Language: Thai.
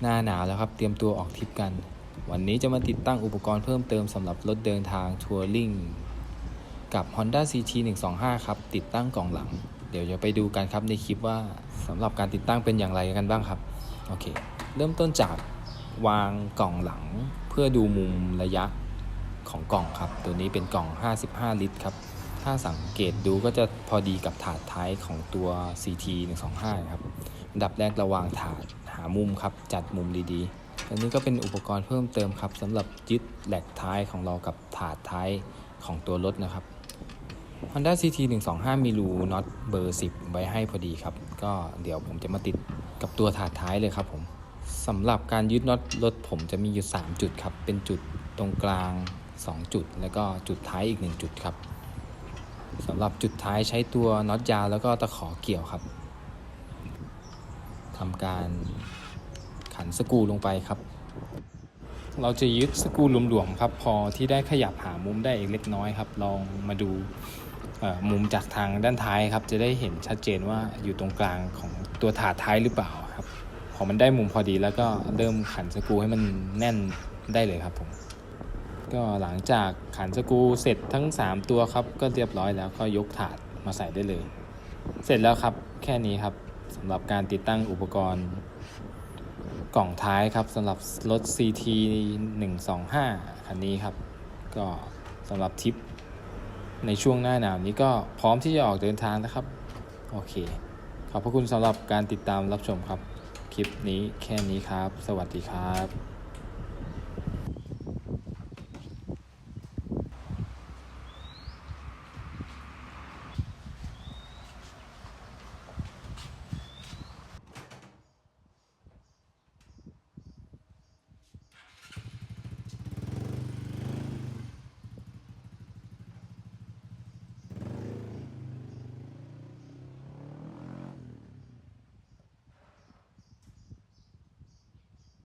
หน้าหนาวแล้วครับ เตรียมตัวออกทริปกัน วันนี้จะมาติดตั้งอุปกรณ์เพิ่มเติมสำหรับรถเดินทางทัวริงกับ Honda CT 125 ครับ ติดตั้งกล่องหลัง เดี๋ยวจะไปดูกันครับในคลิปว่าสำหรับการติดตั้งเป็นอย่างไรกันบ้างครับ โอเค เริ่มต้นจากวางกล่องหลัง เพื่อดูมุมระยะของกล่องครับ ตัวนี้เป็นกล่อง 55 ลิตรครับ ถ้าสังเกตดูก็จะพอดีกับถาดท้ายของตัว CT 125 ครับ ดับแรกระวางถาด หามุมครับ จัดมุมดีๆ อันนี้ก็เป็นอุปกรณ์เพิ่มเติมครับสำหรับยึดแหลกท้ายของเรากับถาดท้ายของตัวรถนะครับ Honda CT 125 มีรูน็อตเบอร์ 10 ไว้ให้พอดีครับ ก็เดี๋ยวผมจะมาติดกับตัวถาดท้ายเลยครับผมสำหรับการยึดน็อตรถผมจะมีอยู่ 3 จุดครับ เป็นจุดตรงกลาง 2 จุด แล้วก็จุดท้ายอีก 1 จุดครับสำหรับจุดท้ายใช้ตัวน็อตยาวแล้วก็ตะขอเกี่ยวครับ ทำการขันสกูลงไปครับ เราจะยึดสกรูหลวมๆครับ พอที่ได้ขยับหามุมได้อีกเล็กน้อยครับ ลองมาดูมุมจากทางด้านท้ายครับ จะได้เห็นชัดเจนว่าอยู่ตรงกลางของตัวถาดท้ายหรือเปล่าครับ พอมันได้มุมพอดีแล้วก็เริ่มขันสกูให้มันแน่นได้เลยครับผมก็หลังจากขันสกูเสร็จทั้ง 3 ตัวครับ ก็เรียบร้อยแล้วก็ยกถาดมาใส่ได้เลย เสร็จแล้วครับแค่นี้ครับ สำหรับการติดตั้งอุปกรณ์กล่องท้ายครับสำหรับรถ CT 125คันนี้ครับ ก็สำหรับทริปในช่วงหน้าหนาวนี้ก็พร้อมที่จะออกเดินทางนะครับ โอเค ขอบพระคุณสำหรับการติดตามรับชมครับ คลิปนี้แค่นี้ครับ สวัสดีครับ